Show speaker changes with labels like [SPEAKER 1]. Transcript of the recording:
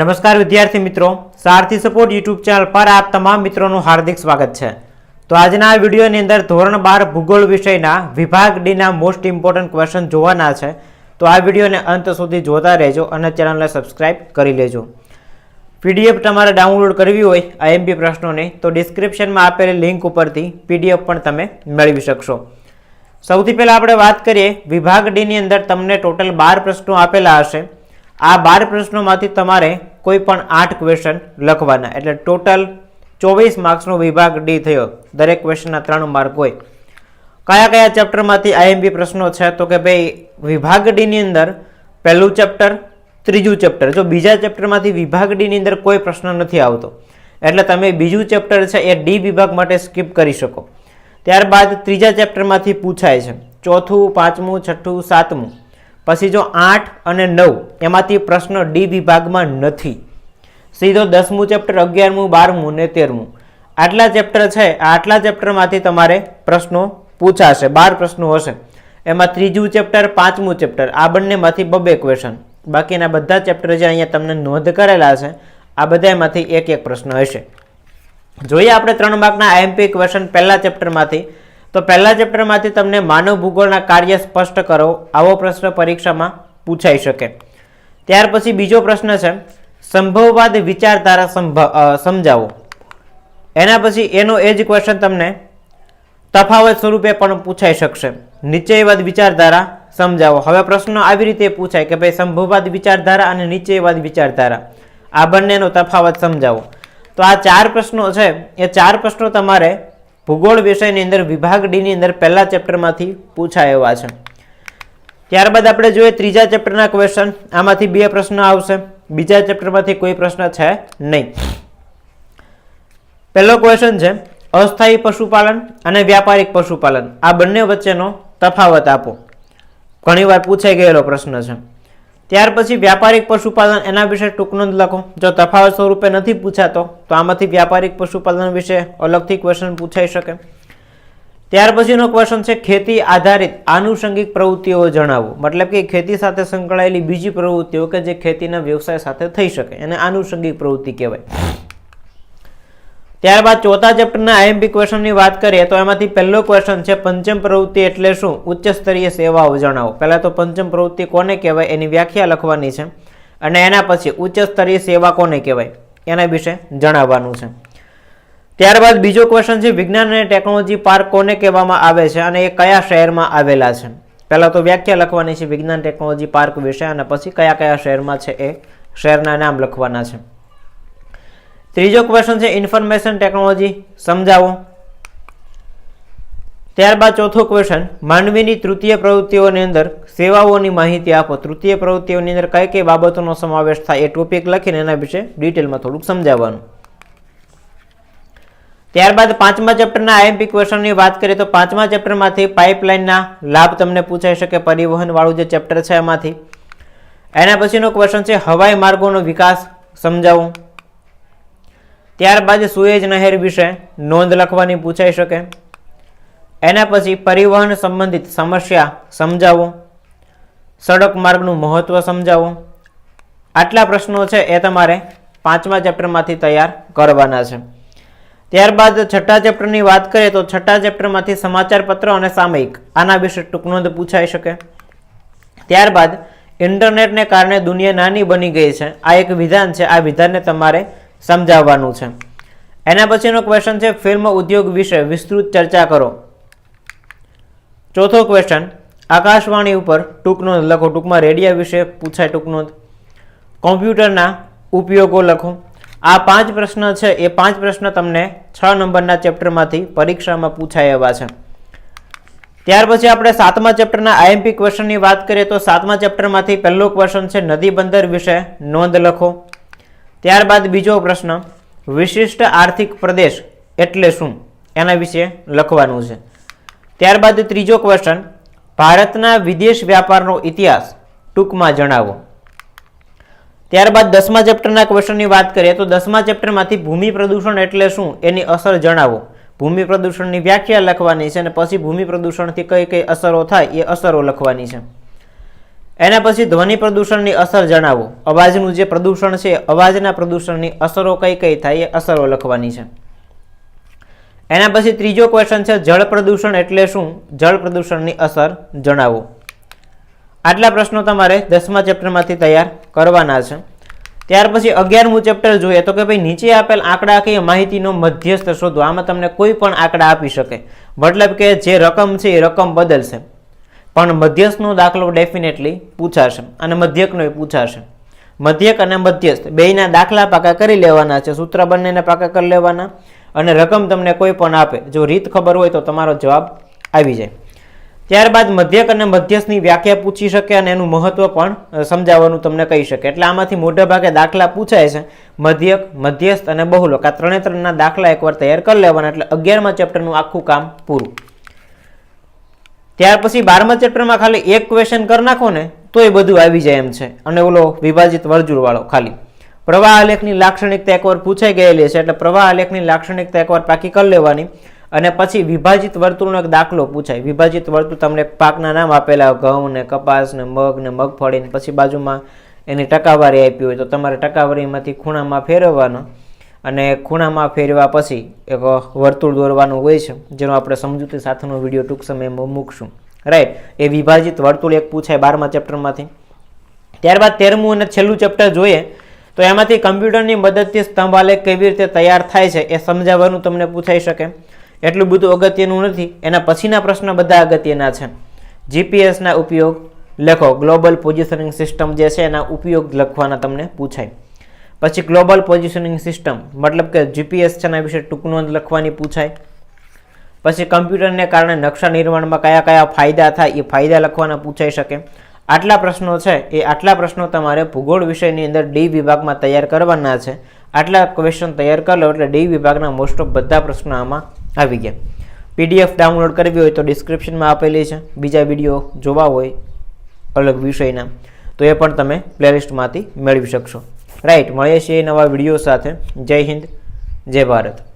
[SPEAKER 1] નમસ્કાર વિદ્યાર્થી મિત્રો. સારથી સપોર્ટ યુટ્યુબ ચેનલ પર આપ તમામ મિત્રોનું હાર્દિક સ્વાગત છે. તો આજના આ વિડીયોની અંદર ધોરણ બાર ભૂગોળ વિષયના વિભાગ ડીના મોસ્ટ ઇમ્પોર્ટન્ટ ક્વેશ્ચન જોવાના છે. તો આ વિડીયોને અંત સુધી જોતા રહેજો અને ચેનલને સબસ્ક્રાઇબ કરી લેજો. પીડીએફ તમારે ડાઉનલોડ કરવી હોય આઈએમપી પ્રશ્નોની, તો ડિસ્ક્રિપ્શનમાં આપેલી લિંક ઉપરથી પીડીએફ પણ તમે મેળવી શકશો. સૌથી પહેલાં આપણે વાત કરીએ વિભાગ ડીની અંદર તમને ટોટલ બાર પ્રશ્નો આપેલા હશે. આ બાર પ્રશ્નોમાંથી તમારે કોઈ પણ આઠ ક્વેશ્ચન લખવાના. એટલે ટોટલ ચોવીસ માર્ક્સનો વિભાગ ડી થયો. દરેક ક્વેશ્ચનના ત્રણ માર્ક હોય. કયા કયા ચેપ્ટરમાંથી આઈએમપી પ્રશ્નો છે? તો કે ભાઈ, વિભાગ ડીની અંદર પહેલું ચેપ્ટર ત્રીજું ચેપ્ટર જો બીજા ચેપ્ટરમાંથી વિભાગ ડીની અંદર કોઈ પ્રશ્ન નથી આવતો, એટલે તમે બીજું ચેપ્ટર છે એ ડી વિભાગ માટે સ્કીપ કરી શકો. ત્યારબાદ ત્રીજા ચેપ્ટરમાંથી પૂછાય છે. ચોથું, પાંચમું, છઠ્ઠું, સાતમું. પછી જો આઠ અને નવ, એમાંથી પ્રશ્ન ડી વિભાગમાં નથી. સીધો દસમું ચેપ્ટર અગિયારમું, બારમું ને તેરમું. આટલા ચેપ્ટર છે આટલા ચેપ્ટરમાંથી તમારે પ્રશ્નો પૂછાશે. બાર પ્રશ્નો હશે. એમાં ત્રીજું ચેપ્ટર પાંચમું ચેપ્ટર આ બંનેમાંથી બબે ક્વેશ્ચન બાકીના બધા ચેપ્ટર જે અહીંયા તમને નોંધ કરેલા છે, આ બધામાંથી એક એક પ્રશ્ન હશે. જોઈએ આપણે ત્રણ માર્કના આઈએમપી ક્વેશ્ચન પહેલા ચેપ્ટરમાંથી તો પહેલા ચેપ્ટરમાંથી તમને માનવ ભૂગોળના કાર્ય સ્પષ્ટ કરો, આવો પ્રશ્ન પરીક્ષામાં પૂછાઈ શકે. ત્યાર પછી બીજો પ્રશ્ન છે, સંભવવાદ વિચારધારા સમજાવો. એના પછી એનો એ જ ક્વેશ્ચન તમને તફાવત સ્વરૂપે પણ પૂછાઈ શકશે. નિશ્ચયવાદ વિચારધારા સમજાવો. હવે પ્રશ્નો આવી રીતે પૂછાય કે ભાઈ સંભવવાદ વિચારધારા અને નિશ્ચયવાદ વિચારધારા. આ બંનેનો તફાવત સમજાવો. તો આ ચાર પ્રશ્નો છે, એ ચાર પ્રશ્નો તમારે ભૂગોળ વિષયની અંદર વિભાગ ડીની અંદર પહેલા ચેપ્ટરમાંથી પૂછાય એવા છે. ત્યારબાદ આપણે જોઈએ ત્રીજા ચેપ્ટરના ક્વેશ્ચન આમાંથી બે પ્રશ્ન આવશે. બીજા ચેપ્ટરમાંથી કોઈ પ્રશ્ન છે નહીં. પહેલો ક્વેશ્ચન છે, અસ્થાયી પશુપાલન અને વ્યાપારિક પશુપાલન. આ બંને વચ્ચેનો તફાવત આપો. ઘણીવાર પૂછાઈ ગયેલો પ્રશ્ન છે. ત્યાર પછી વ્યાપારિક પશુપાલન એના વિશે ટૂંક નોંધ લખો. જો તફાવત સ્વરૂપે નથી પૂછાતો, તો આમાંથી વ્યાપારિક પશુપાલન વિશે અલગથી ક્વેશ્ચન પૂછાઈ શકે. ત્યાર પછીનો ક્વેશ્ચન છે ખેતી આધારિત આનુષંગિક પ્રવૃત્તિઓ જણાવો. મતલબ કે ખેતી સાથે સંકળાયેલી બીજી પ્રવૃત્તિઓ કે જે ખેતીના વ્યવસાય સાથે થઈ શકે. એને આનુષંગિક પ્રવૃત્તિ કહેવાય. ત્યારબાદ ચોથા ચેપ્ટરના આઈએમપી ક્વેશ્ચનની વાત કરીએ તો એમાંથી પહેલો ક્વેશ્ચન છે પંચમ પ્રવૃત્તિ એટલે શું? ઉચ્ચ સ્તરીય સેવાઓ જણાવો. પહેલાં તો પંચમ પ્રવૃત્તિ કોને કહેવાય? એની વ્યાખ્યા લખવાની છે. અને એના પછી ઉચ્ચ સ્તરીય સેવા કોને કહેવાય? એના વિશે જણાવવાનું છે. ત્યારબાદ બીજો ક્વેશ્ચન છે, વિજ્ઞાન અને ટેકનોલોજી પાર્ક કોને કહેવામાં આવે છે અને એ કયા શહેરમાં આવેલા છે? પહેલાં તો વ્યાખ્યા લખવાની છે વિજ્ઞાન ટેકનોલોજી પાર્ક વિશે અને પછી કયા કયા શહેરમાં છે એ શહેરના નામ લખવાના છે. ત્રીજો ક્વેશ્ચન છે ઇન્ફોર્મેશન ટેકનોલોજી સમજાવો. ત્યારબાદ ચોથો ક્વેશ્ચન માનવીની તૃતીય પ્રવૃત્તિઓની અંદર સેવાઓની માહિતી આપો. તૃતીય પ્રવૃત્તિઓની અંદર કઈ કઈ બાબતોનો સમાવેશ થાય એ ટોપિક લખીને એના વિશે ડિટેલમાં થોડુંક સમજાવવાનું. ત્યારબાદ પાંચમા ચેપ્ટરના આઈએમપી ક્વેશ્ચનની વાત કરીએ તો પાંચમા ચેપ્ટરમાંથી પાઇપલાઇનના લાભ તમને પૂછાઈ શકે પરિવહન વાળું જે ચેપ્ટર છે એમાંથી. એના પછીનો ક્વેશ્ચન છે હવાઈ માર્ગોનો વિકાસ. સમજાવો. ત્યારબાદ સુએજ નહેર વિશે નોંધ લખવાની પૂછાઈ શકે. એના પછી પરિવહન સંબંધિત સમસ્યા સમજાવો. સડક માર્ગનું મહત્ત્વ સમજાવો. આટલા પ્રશ્નો છે એ તમારે પાંચમા ચેપ્ટરમાંથી તૈયાર કરવાના છે. ત્યારબાદ છઠ્ઠા ચેપ્ટરની વાત કરીએ તો છઠ્ઠા ચેપ્ટરમાંથી સમાચાર પત્ર અને સામયિક, આના વિશે ટૂંક નોંધ પૂછાઈ શકે. ત્યારબાદ ઇન્ટરનેટને કારણે દુનિયા નાની બની ગઈ છે. આ એક વિધાન છે. આ વિધાનને તમારે સમજાવવાનું છે. એના પછીનો ક્વેશ્ચન છે, ફિલ્મ ઉદ્યોગ વિશે વિસ્તૃત ચર્ચા કરો. ચોથો ક્વેશ્ચન આકાશવાણી ઉપર ટૂંકનો લખો, ટૂંકમાં રેડિયા વિશે પૂછાય ટૂંકનો કોમ્પ્યુટરના ઉપયોગો લખો. આ પાંચ પ્રશ્ન છે, એ પાંચ પ્રશ્ન તમને છ નંબરના ચેપ્ટરમાંથી પરીક્ષામાં પૂછાય એવા છે. ત્યાર પછી આપણે સાતમા ચેપ્ટરના આઈએમપી ક્વેશ્ચનની વાત કરીએ, તો સાતમા ચેપ્ટરમાંથી પહેલો ક્વેશ્ચન છે, નદી બંદર વિશે નોંધ લખો. ત્યારબાદ બીજો પ્રશ્ન, વિશિષ્ટ આર્થિક પ્રદેશ એટલે શું? એના વિશે લખવાનું છે. ત્યારબાદ ત્રીજો ક્વેશ્ચન ભારતના વિદેશ વ્યાપારનો ઇતિહાસ ટૂંકમાં જણાવો. ત્યારબાદ દસમા ચેપ્ટરના ક્વેશ્ચનની વાત કરીએ તો દસમા ચેપ્ટરમાંથી ભૂમિ પ્રદૂષણ એટલે શું? એની અસર જણાવો. ભૂમિ પ્રદૂષણની વ્યાખ્યા લખવાની છે અને પછી ભૂમિ પ્રદૂષણથી કઈ કઈ અસરો થાય એ અસરો લખવાની છે. એના પછી ધ્વનિ પ્રદૂષણની અસર જણાવો. અવાજનું જે પ્રદૂષણ છે, અવાજના પ્રદૂષણની અસરો કઈ કઈ થાય એ અસરો લખવાની છે. એના પછી ત્રીજો ક્વેશ્ચન છે, જળ પ્રદૂષણ એટલે શું? જળ પ્રદૂષણની અસર જણાવો. આટલા પ્રશ્નો તમારે દસમા ચેપ્ટરમાંથી તૈયાર કરવાના છે. ત્યાર પછી અગિયારમું ચેપ્ટર જોઈએ તો કે ભાઈ નીચે આપેલ આંકડા કે માહિતીનો મધ્યસ્થ શોધો. આમાં તમને કોઈ પણ આંકડા આપી શકે. મતલબ કે જે રકમ છે એ રકમ બદલશે. પણ મધ્યસ્થનો દાખલો ડેફિનેટલી પૂછાશે અને મધ્યકનો પૂછાશે. મધ્યક અને મધ્યસ્થ, બેયના દાખલા પાકા કરી લેવાના છે, સૂત્ર બંનેને પાકા કરી લેવાના અને રકમ તમને કોઈ પણ આપે. જો રીત ખબર હોય તો તમારો જવાબ આવી જાય. ત્યારબાદ મધ્યક અને મધ્યસ્થની વ્યાખ્યા પૂછી શકે અને એનું મહત્વ પણ સમજાવવાનું તમને કહી શકે. એટલે આમાંથી મોટા ભાગે દાખલા પૂછાય છે, મધ્યક, મધ્યસ્થ અને બહુલોક. આ ત્રણે ત્રણના દાખલા એકવાર તૈયાર કરી લેવાના, એટલે અગિયારમાં ચેપ્ટરનું આખું કામ પૂરું. ત્યાર પછી બારમા ચેપ્ટરમાં ખાલી એક ક્વેશ્ચન કરી નાખો ને, તોય બધું આવી જાય એમ છે. અને ઓલો વિભાજિત વર્જુળવાળો ખાલી. પ્રવાહ આલેખની લાક્ષણિકતા એકવાર પૂછાઈ ગયેલી છે, એટલે પ્રવાહ આલેખની લાક્ષણિકતા એકવાર પાકી કરી લેવાની. અને પછી વિભાજિત વર્તુળનો એક દાખલો પૂછાય. વિભાજિત વર્તુળ તમને પાકના નામ આપેલા, ઘઉં ને કપાસ ને મગ ને મગફળી ને પછી બાજુમાં એની ટકાવારી આપી હોય તો તમારે ટકાવારીમાંથી ખૂણામાં ફેરવવાનો. અને ખૂણામાં ફેરવા પછી એક વર્તુળ દોરવાનું હોય છે, જેનો આપણે સમજૂતી સાથેનો વીડિયો ટૂંક સમયમાં મૂકશું. રાઈટ એ વિભાજિત વર્તુળ એક પૂછાય બારમા ચેપ્ટરમાંથી. ત્યારબાદ તેરમું અને છેલ્લું ચેપ્ટર જોઈએ, તો એમાંથી કમ્પ્યુટરની મદદથી સ્તંભ કેવી રીતે તૈયાર થાય છે એ સમજાવવાનું તમને પૂછાઈ શકે. એટલું બધું અગત્યનું નથી, એના પછીના પ્રશ્ન બધા અગત્યના છે. જીપીએસના ઉપયોગ, લખો ગ્લોબલ પોઝિશનિંગ સિસ્ટમ જે છે એના ઉપયોગ લખવાના તમને પૂછાય. પછી ગ્લોબલ પોઝિશનિંગ સિસ્ટમ મતલબ કે જીપીએસ છે એના વિશે ટૂંક નોંધ લખવાની પૂછાય. પછી કમ્પ્યુટરને કારણે નકશા નિર્માણમાં કયા કયા ફાયદા થાય, એ ફાયદા લખવાના પૂછાઈ શકે. આટલા પ્રશ્નો છે, એ આટલા પ્રશ્નો તમારે ભૂગોળ વિષયની અંદર ડી વિભાગમાં તૈયાર કરવાના છે. આટલા ક્વેશ્ચન તૈયાર કરી લો એટલે ડી વિભાગના મોસ્ટ ઓફ બધા પ્રશ્નો આમાં આવી ગયા. પીડીએફ ડાઉનલોડ કરવી હોય તો ડિસ્ક્રિપ્શનમાં આપેલી છે. બીજા વીડિયો જોવા હોય અલગ વિષયના. તો એ પણ તમે પ્લેલિસ્ટમાંથી મેળવી શકશો. રાઈટ મળીએ છીએ નવા વીડિયો સાથે. જય હિન્દ જય ભારત.